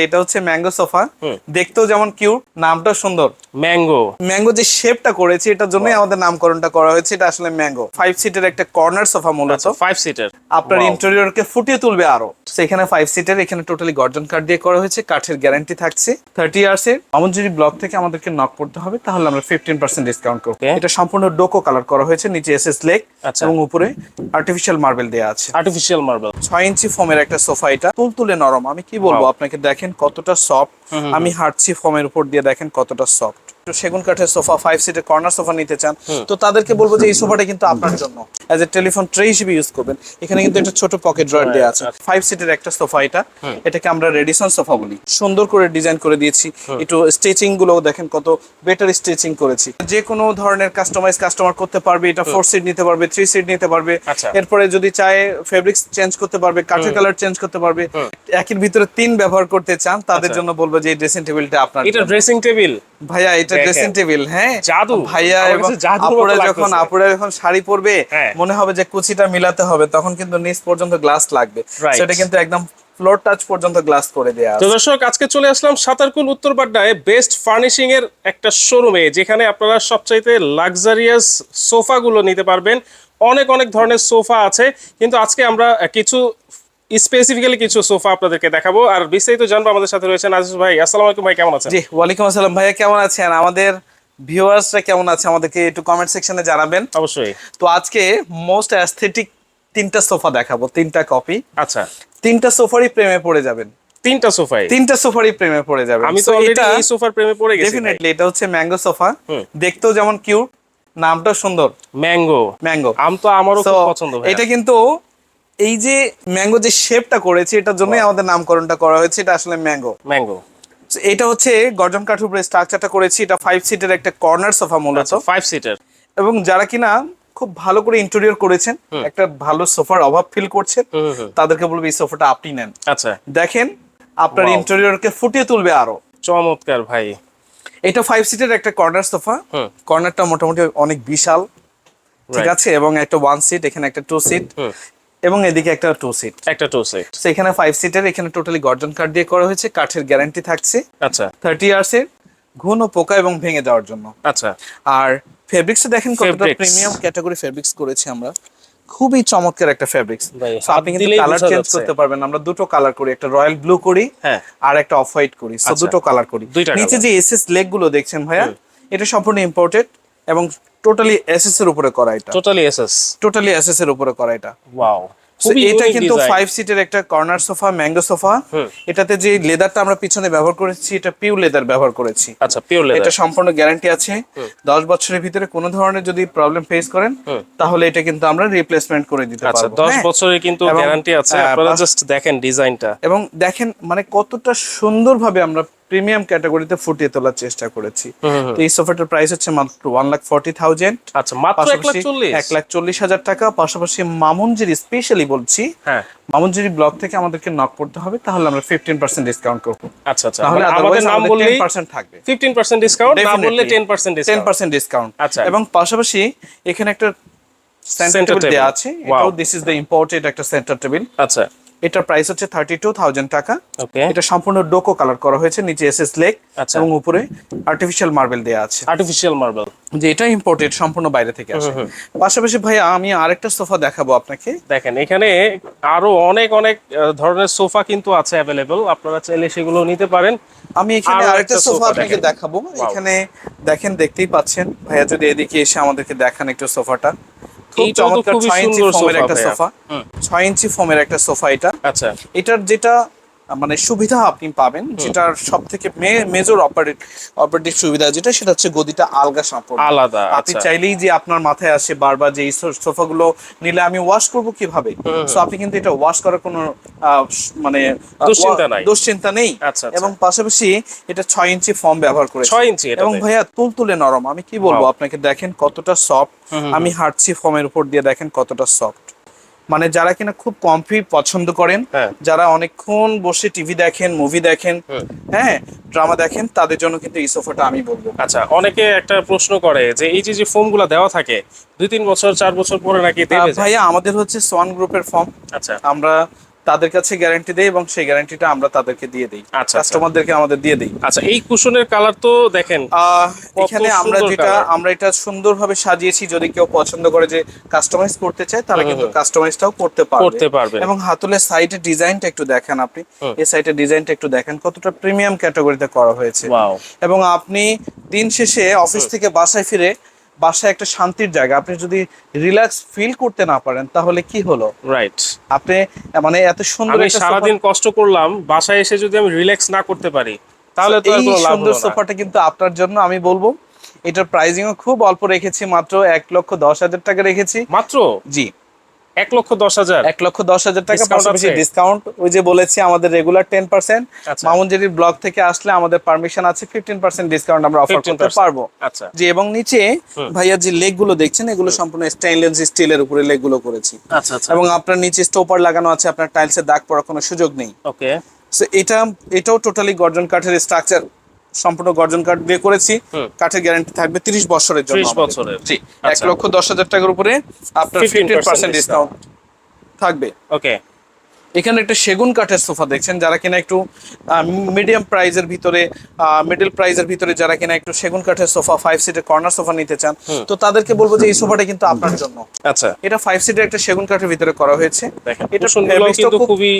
এটা হচ্ছে mango sofa. দেখতেও যেমন কিউট নামটা সুন্দর। ম্যাঙ্গো। ম্যাঙ্গো যে শেপটা করেছে এটার জন্যই আমাদের নামকরণটা করা হয়েছে এটা আসলে ম্যাঙ্গো। ফাইভ সিটের একটা কর্নার সোফা মূলত। আচ্ছা ফাইভ সিটার আপনার ইন্টেরিয়রকে ফুটিয়ে তুলবে আরও। এখানে ফাইভ সিটের এখানে টোটালি গর্জন কাঠ দিয়ে করা হয়েছে কাঠের গ্যারান্টি থাকছে। থার্টি ইয়ার্স এর। আমনজুরি ব্লক থেকে আমাদেরকে নক করতে হবে তাহলে আমরা ফিফটিন পার্সেন্ট ডিসকাউন্ট করব। এটা সম্পূর্ণ ডোকো কালার করা হয়েছে নিচে এস এস লেক আচ্ছা। এবং উপরে আর্টিফিশিয়াল মার্বেল দেওয়া আছে। আর্টিফিশিয়াল মার্বেল ছয় ইঞ্চি ফোমের একটা সোফা এটা। তুলতুলে নরম আমি কি বলব আপনাকে দেখেন। কতটা সফট আমি হাঁটছি ফর্মের উপর দিয়ে দেখেন কতটা সফট সেগুন কাঠের সোফা ফাইভ সিটের কর্নার সোফা নিতে চান তো তাদেরকে বলব যে এই সোফাটা কিন্তু আপনার জন্য। অ্যাজ এ টেলিফোন ট্রে হিসেবে ইউজ করবেন। এখানে কিন্তু একটা ছোট পকেট ড্রয়ার দেওয়া আছে। ফাইভ সিটের একটা সোফা এটা। এটাকে আমরা রেডিসন সোফা বলি। সুন্দর করে ডিজাইন করে দিয়েছি। একটু স্টিচিংগুলো দেখেন কত বেটার স্টিচিং করেছি। যে কোনো ধরনের কাস্টমাইজ কাস্টমার করতে পারবে এটা ফোর সিট নিতে পারবে থ্রি সিট নিতে পারবে। আচ্ছা। এরপরে যদি চায় ফেব্রিক্স চেঞ্জ করতে পারবে কাঠের কালার চেঞ্জ করতে পারবে একের ভিতরে তিন ব্যবহার করতে চান তাদের আচ্ছা। জন্য বলব যে এই ড্রেসিং টেবিলটা আপনার এটা ড্রেসিং টেবিল ভাইয়া এটা ড্রেসিং টেবিল হ্যাঁ জাদু। ভাইয়া আপুরা যখন। আপুরা যখন শাড়ি পরবে হ্যাঁ। মনে হবে যে কুচিটা মিলাতে হবে তখন কিন্তু নিচ পর্যন্ত গ্লাস লাগবে সেটা কিন্তু একদম ফ্লোর টাচ পর্যন্ত গ্লাস করে দেয়া তো দর্শক আজকে চলে আসলাম সাতারকুল উত্তর বাড্ডায় বেস্ট ফার্নিশিং এর একটা শোরুমে যেখানে আপনারা সবচাইতে লাক্সারিয়াস সোফাগুলো নিতে পারবেন অনেক অনেক ধরনের সোফা আছে কিন্তু আজকে আমরা কিছু স্পেসিফিক্যালি কিছু সোফা আপনাদেরকে দেখাবো। আর বিস্তারিত জানব আমাদের সাথে রয়েছেন আজিজ ভাই। আসসালামু আলাইকুম ভাই কেমন আছেন? জি ওয়ালাইকুম আসসালাম ভাইয়া কেমন আছেন? আমাদের ভিউয়ার্সরা কেমন আছে আমাদেরকে একটু কমেন্ট সেকশনে জানাবেন। অবশ্যই। তো আজকে মোস্ট অ্যাস্থেটিক তিনটা সোফা দেখাবো তিনটা কপি আচ্ছা। তিনটা সোফারই প্রেমে পড়ে যাবেন। তিনটা সোফাই? তিনটা সোফারই প্রেমে পড়ে যাবেন। আমি তো এটা এই সোফার প্রেমে পড়ে গেছি ডেফিনেটলি এটা হচ্ছে ম্যাঙ্গো সোফা। দেখতেও যেমন কিউট নামটা সুন্দর। ম্যাঙ্গো ম্যাঙ্গো আম তো আমারও খুব পছন্দ ভাই এটা কিন্তু এই যে ম্যাঙ্গো যে শেপটা করেছে এটার জন্যই আমাদের নামকরণটা করা হয়েছে এটা আসলে ম্যাঙ্গো। ম্যাঙ্গো এটা হচ্ছে গর্জন কাঠের উপরে স্ট্রাকচারটা করেছি এটা ফাইভ সিটের একটা কর্নার সোফা মূলত। ফাইভ সিটার এবং যারা কিনা খুব ভালো করে ইন্টেরিয়র করেছেন একটা ভালো সোফার অভাব ফিল করছেন। তাদেরকে বলব এই সোফাটা আপনি নেন। আচ্ছা। দেখেন আপনার. ইন্টেরিয়রকে ফুটিয়ে তুলবে আরও। চমৎকার ভাই। এটা ফাইভ সিটের একটা কর্নার সোফা কর্নারটা মোটামুটি অনেক বিশাল। ঠিক আছে? এবং একটা ওয়ান সিট এখানে একটা টু সিট। এবং এদিকে একটা টু সিট একটা টু সেট তো এখানে ফাইভ সিটের এখানে টোটালি গর্জন কাঠ দিয়ে করা হয়েছে কাঠের গ্যারান্টি থাকছে। আচ্ছা। থার্টি ইয়ার্স এর ঘন ও পোকা এবং ভেঙে যাওয়ার জন্য। আচ্ছা। আর ফেব্রিক্স দেখেন কতটা প্রিমিয়াম ক্যাটাগরি ফেব্রিক্স করেছি আমরা। খুবই চমৎকার একটা ফেব্রিক্স আপনি কিন্তু কালার চেঞ্জ করতে পারবেন। আমরা দুটো কালার করি একটা রয়্যাল ব্লু করি হ্যাঁ। আর একটা অফ হোয়াইট করি। সো আচ্ছা। দুটো কালার করি। নিচে। যে এসএস লেগগুলো দেখছেন ভাইয়া এটা সম্পূর্ণ ইম্পোর্টেড এবং টোটালি এসএস এর উপরে করা এটা। টোটালি এসএস টোটালি এসএস এর উপরে করা এটা। ওয়াও এটা কিন্তু ফাইভ সিটের একটা কর্নার সোফা ম্যাঙ্গো সোফা। এটাতে যে লেদারটা আমরা পিছনে ব্যবহার করেছি এটা পিউ লেদার ব্যবহার করেছি। আচ্ছা পিওর এটা লেদার সম্পূর্ণ গ্যারান্টি আছে। দশ বছরের ভিতরে কোনো ধরনের যদি প্রবলেম ফেস করেন তাহলে এটা কিন্তু আমরা রিপ্লেসমেন্ট করে দিতে আচ্ছা পারব। 10 হ্যাঁ? বছরের কিন্তু গ্যারান্টি আছে। আহ, আপনারা জাস্ট দেখেন ডিজাইনটা এবং দেখেন মানে কতটা সুন্দরভাবে আমরা প্রিমিয়াম ক্যাটাগরিতে ফুটিয়ে তোলার চেষ্টা করেছি। তো এই সোফাটার প্রাইস হচ্ছে মাত্র ওয়ান লাখ ফর্টি থাউজেন্ড আচ্ছা মাত্র 1 লাখ 40 এক লাখ চল্লিশ হাজার টাকা। পাশাপাশি মামুনজির স্পেশালি বলছি হ্যাঁ। মামুনজিরি ব্লক থেকে আমাদেরকে নক করতে হবে তাহলে আমরা ফিফটিন পার্সেন্ট ডিসকাউন্ট করব। আচ্ছা আচ্ছা। তাহলে মানে আমাদের নাম বললেই টেন পার্সেন্ট থাকবে 15% ডিসকাউন্ট না বললে 10% টেন পার্সেন্ট ডিসকাউন্ট আচ্ছা। এবং পাশাপাশি এখানে একটা সেন্টার টেবিল দেওয়া আছে. দিস ইজ দ্য ইম্পোর্টেড একটা সেন্টার টেবিল আচ্ছা। এটার প্রাইস হচ্ছে থার্টি টু থাউজেন্ড টাকা। ওকে এটা সম্পূর্ণ ডোকো কালার করা হয়েছে নিচে এস এস লেক। এবং উপরে আর্টিফিশিয়াল মার্বেল দেওয়া আছে। আর্টিফিশিয়াল মার্বেল যে এটা ইম্পোর্টেড সম্পূর্ণ বাইরে থেকে আসে। পাশাপাশি ভাইয়া আমি আরেকটা সোফা দেখাবো আপনাকে। দেখেন এখানে আরও অনেক অনেক ধরনের সোফা কিন্তু আছে অ্যাভেলেবল আপনারা চাইলে সেগুলো নিতে পারেন। আমি এখানে আরেকটা সোফা আপনাকে দেখাবো। এখানে দেখেন দেখতেই পাচ্ছেন। ভাইয়া যদি এদিকে এসে আমাদেরকে দেখান একটু সোফাটা খুব চমৎকার ছয় ইঞ্চি ফোমের একটা সোফা। ছয় ইঞ্চি ফোমের একটা সোফা এটা। আচ্ছা। এটার যেটা মানে সুবিধা আপনি পাবেন যেটার সব থেকে মেজর অপারেট অপারেটিভ সুবিধা যেটা সেটা হচ্ছে গদিটা আলগা সম্পূর্ণ। আলাদা, আপনি আচ্ছা। চাইলেই যে আপনার মাথায় আসে বারবার যে এই সোফা গুলো নিলে আমি ওয়াশ করব কীভাবে? সো আপনি কিন্তু এটা ওয়াশ করার কোনো মানে দুশ্চিন্তা নাই। দুশ্চিন্তা নেই। আচ্ছা, আচ্ছা। এবং পাশাপাশি এটা ছয় ইঞ্চি ফর্ম ব্যবহার করে 6 ইঞ্চি। এবং ভাইয়া তুলতুলে নরম। আমি কি বলব আপনাকে দেখেন কতটা সফট আমি হাঁটছি ফর্মের উপর দিয়ে দেখেন কতটা সফট মানে যারা কিনা খুব কমফি পছন্দ করেন হ্যাঁ। যারা অনেকক্ষণ বসে টিভি দেখেন মুভি দেখেন হ্যাঁ ড্রামা দেখেন তাদের জন্য কিন্তু এই সোফাটা আমি বলব। আচ্ছা অনেকে একটা প্রশ্ন করে যে এই যে যে ফোমগুলো দেওয়া থাকে দুই তিন বছর চার বছর পরে নাকি দেবে? ভাইয়া আমাদের হচ্ছে সোয়ান গ্রুপের ফর্ম আচ্ছা। আমরা তাদের কাছে গ্যারান্টি দেয় এবং সেই গ্যারান্টিটা আমরা তাদেরকে দিয়ে দিই। আচ্ছা। কাস্টমারদেরকে আমাদের দিয়ে দিই। আচ্ছা এই কুশনের কালার তো দেখেন এখানে আমরা যেটা আমরা এটা সুন্দরভাবে সাজিয়েছি যদি কেউ পছন্দ করে যে কাস্টমাইজ করতে চায় তাহলে কিন্তু কাস্টমাইজটাও করতে পারবে। করতে পারবে। এবং হাতুলের সাইডের ডিজাইনটা একটু দেখেন আপনি। এই সাইডের ডিজাইনটা একটু দেখেন কতটা প্রিমিয়াম ক্যাটাগরিতে করা হয়েছে। এবং আপনি দিন শেষে অফিস থেকে বাসায় ফিরে বাসায় একটা শান্তির জায়গা। আপনি যদি রিল্যাক্স ফিল করতে না পারেন তাহলে কি হলো? রাইট আপনি মানে এত সুন্দর আমি সারাদিন কষ্ট করলাম বাসায় এসে যদি আমি রিল্যাক্স না করতে পারি তাহলে তো এই সুন্দর সোফাটা কিন্তু আপনার জন্য আমি বলব এটার প্রাইজিংও খুব অল্প রেখেছি মাত্র এক লক্ষ দশ হাজার টাকা রেখেছি। মাত্র? জি। এক লক্ষ দশ হাজার। এক লক্ষ দশ হাজার টাকা পাশাপাশি ডিসকাউন্ট ওই যে বলেছি আমাদের রেগুলার টেন পার্সেন্ট থেকে আসলে আমাদের পারমিশন আছে ফিফটিন পার্সেন্ট ডিসকাউন্ট আমরা অফার করতে পারব। আচ্ছা। জি এবং নিচে ভাইয়া যে লেগগুলো দেখছেন এগুলো সম্পূর্ণ স্টেইনলেস স্টিলের উপরে লেগগুলো করেছি। আচ্ছা আচ্ছা। এবং আপনার নিচে স্টোপার লাগানো আছে আপনার টাইলসের দাগ পড়ার কোনো সুযোগ নেই। ওকে সো এটা এটাও টোটালি গর্জন কাঠের স্ট্রাকচার সম্পূর্ণ গর্জন কাঠ দিয়ে করেছি। কাঠের গ্যারান্টি থাকবে তিরিশ বছরের জন্য 30 বছরের। জি এক আচ্ছা। লক্ষ দশ হাজার টাকার উপরে আপনার 15% ফিফটিন পার্সেন্ট ডিসকাউন্ট থাকবে। ওকে। এখানে একটা সেগুন কাঠের সোফা দেখছেন যারা কিনা একটু মিডিয়াম প্রাইজের ভিতরে মিডল প্রাইজের ভিতরে যারা কিনা একটু সেগুন কাঠের সোফা ফাইভ সিটের কর্নার সোফা নিতে চান তো তাদেরকে বলব যে এই সোফাটা কিন্তু আপনার জন্য। আচ্ছা। এটা ফাইভ সিটের একটা সেগুন কাঠের ভিতরে করা হয়েছে। এটা কিন্তু খুবই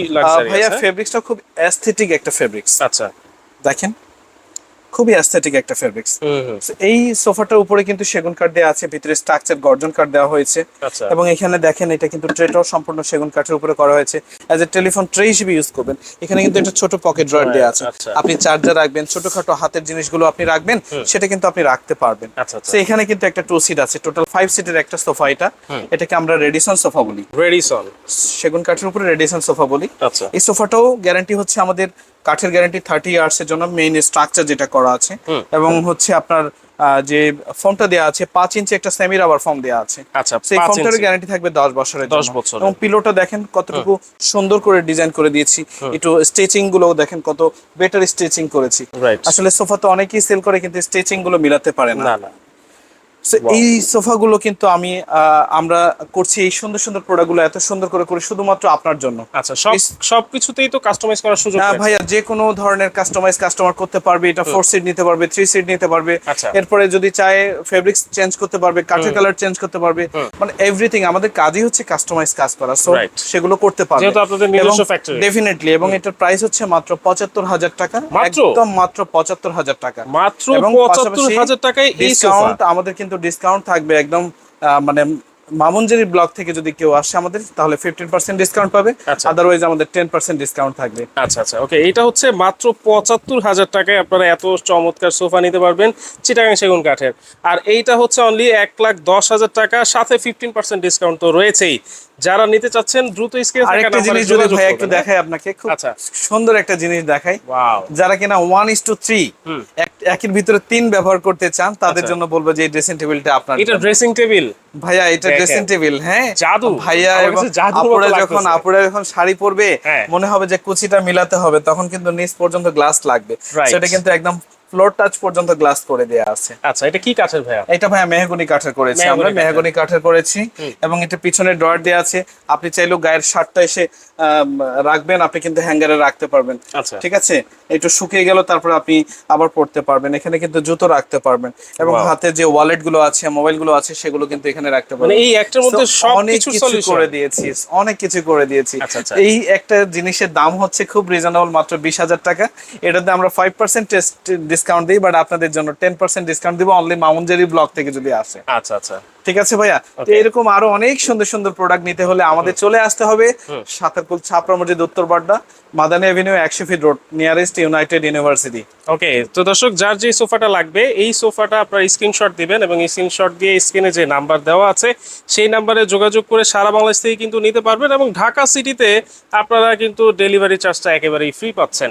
ভাইয়া ফেব্রিক্সটা খুব অ্যাস্থেটিক একটা ফেব্রিক্স আচ্ছা। দেখেন। খুবই অ্যাস্থেটিক একটা ফেব্রিক্স এই সোফাটার উপরে কিন্তু সেগুন কাঠ দেওয়া আছে ভিতরে স্ট্রাকচার গর্জন কাঠ দেওয়া হয়েছে। আচ্ছা। এবং এখানে দেখেন এটা কিন্তু ট্রেটাও সম্পূর্ণ সেগুন কাঠের উপরে করা হয়েছে। অ্যাজ এ টেলিফোন ট্রে হিসেবে ইউজ করবেন। এখানে কিন্তু একটা ছোট পকেট ড্রয়ার দেওয়া আছে। আচ্ছা। আপনি চার্জার রাখবেন ছোটখাটো হাতের জিনিসগুলো আপনি রাখবেন সেটা কিন্তু আপনি রাখতে পারবেন। আচ্ছা, আচ্ছা। তো এখানে কিন্তু একটা টু সিট আছে। টোটাল ফাইভ সিটের একটা সোফা এটা। এটাকে আমরা রেডিসন সোফা বলি। রেডিসন সেগুন কাঠের উপরে রেডিসন সোফা বলি। এই সোফাটাও গ্যারান্টি হচ্ছে আমাদের কাঠের গ্যারান্টি থার্টি ইয়ার্স এর জন্য মেইন স্ট্রাকচার যেটা করা আছে। এবং হচ্ছে আপনার যে ফর্মটা দেওয়া আছে পাঁচ ইঞ্চি একটা সেমি রাবার ফর্ম দেওয়া আছে। আচ্ছা সেই ফর্মটার গ্যারান্টি থাকবে দশ বছরের 10 জন্য। বছরের। এবং পিলোটা দেখেন কতটুকু সুন্দর করে ডিজাইন করে দিয়েছি। একটু স্টিচিংগুলো দেখেন কত বেটার স্টিচিং করেছি। আসলে সোফা তো অনেকেই সেল করে কিন্তু স্টিচিংগুলো মিলাতে পারে না। এই সোফাগুলো কিন্তু আমি আমরা করছি এই সুন্দর সুন্দর প্রোডাক্টগুলো এত সুন্দর করে করি শুধুমাত্র আপনার জন্য। আচ্ছা সব সবকিছুতেই তো কাস্টমাইজ করার সুযোগ হ্যাঁ ভাইয়া যে কোনো ধরনের কাস্টমাইজ কাস্টমার করতে পারবে এটা ফোর সিট নিতে পারবে থ্রি সিট নিতে পারবে। আচ্ছা। এরপরে যদি চায় ফেব্রিক্স চেঞ্জ করতে পারবে কাঠের কালার চেঞ্জ করতে পারবে মানে এভরিথিং আমাদের কাজই হচ্ছে কাস্টমাইজ কাজ করা সো সেগুলো করতে পারবে। যেহেতু আপনাদের নিজস্ব factory। ডেফিনেটলি এবং এটার প্রাইস হচ্ছে মাত্র পঁচাত্তর হাজার টাকা একদম মাত্র পঁচাত্তর হাজার টাকা। মাত্র হাজার টাকায় এই ডিসকাউন্ট আমাদের কিন্তু ডিসকাউন্ট থাকবে একদম মানে মামুনজেরি ব্লক থেকে যদি কেউ আসে আমাদের তাহলে ফিফটিন পার্সেন্ট ডিসকাউন্ট পাবে। আচ্ছা। আদারওয়াইজ আমাদের টেন পার্সেন্ট ডিসকাউন্ট থাকবে। আচ্ছা আচ্ছা ওকে এটা হচ্ছে মাত্র পঁচাত্তর হাজার টাকায় আপনারা এত চমৎকার সোফা নিতে পারবেন চিটাগাং সেগুন কাঠের। আর এইটা হচ্ছে অনলি এক লাখ দশ হাজার টাকা সাথে ফিফটিন পার্সেন্ট ডিসকাউন্ট তো রয়েছেই। যারা নিতে চাচ্ছেন দ্রুত স্ক্রিনে আরেকটা জিনিস যদি ভাই একটু? দেখাই আপনাকে খুব আচ্ছা। সুন্দর একটা জিনিস দেখাই যারা কিনা ওয়ান ইস টু থ্রি একের ভিতরে তিন ব্যবহার করতে চান তাদের আচ্ছা। জন্য বলব যে ড্রেসিং টেবিলটা আপনার এটা ড্রেসিং টেবিল ভাইয়া এটা ড্রেসিং টেবিল হ্যাঁ জাদু। ভাইয়া এবং আপুরা যখন আপুরা যখন শাড়ি পরবে হ্যাঁ। মনে হবে যে কুচিটা মিলাতে হবে তখন কিন্তু নিচ পর্যন্ত গ্লাস লাগবে. সেটা কিন্তু একদম ফ্লোর টাচ পর্যন্ত গ্লাস করে দেয়া আছে। আচ্ছা এটা কি কাঠের ভাইয়া? এটা ভাইয়া মেহগনি কাঠের করেছি আমরা মেহগনি কাঠের। করেছি এবং এটা পিছনে ড্রয়ার দেয়া আছে। আপনি চাইলেও গায়ের শার্টটা এসে রাখবেন আপনি কিন্তু হ্যাঙ্গারে রাখতে পারবেন। আচ্ছা। ঠিক আছে? একটু শুকিয়ে গেল তারপর আপনি আবার পড়তে পারবেন। এখানে কিন্তু জুতো রাখতে পারবেন। এবং হাতে যে ওয়ালেটগুলো আছে মোবাইলগুলো আছে সেগুলো কিন্তু এখানে রাখতে পারবেন। মানে এই একটার মধ্যে সব অনেক কিছু। করে দিয়েছি। অনেক কিছু করে দিয়েছি। আচ্ছা, আচ্ছা। এই একটা জিনিসের দাম হচ্ছে খুব রিজনেবল মাত্র বিশ হাজার টাকা। এটাতে আমরা ফাইভ পার্সেন্ট ডিসকাউন্ট দিই বাট আপনাদের জন্য টেন পার্সেন্ট ডিসকাউন্ট দিব। অনলি মামুনজেরি ব্লক থেকে যদি আসে। আচ্ছা আচ্ছা। ঠিক আছে ভাইয়া? তো এরকম আরও অনেক সুন্দর সুন্দর প্রোডাক্ট নিতে হলে আমাদের চলে আসতে হবে সাতারকুল ছাপড়া মসজিদ উত্তর বাড্ডা মাদানী এভিনিউ একশো feet road nearest United University okay তো দর্শক যার যে সোফাটা লাগবে এই সোফাটা আপনার স্ক্রিনশট দিবেন এবং এই স্ক্রিনশট দিয়ে স্ক্রিনে যে নাম্বার দেওয়া আছে সেই নাম্বারে যোগাযোগ করে সারা বাংলাদেশ থেকে কিন্তু নিতে পারবেন এবং ঢাকা সিটিতে আপনারা কিন্তু ডেলিভারি চার্জটা একেবারেই ফ্রি পাচ্ছেন।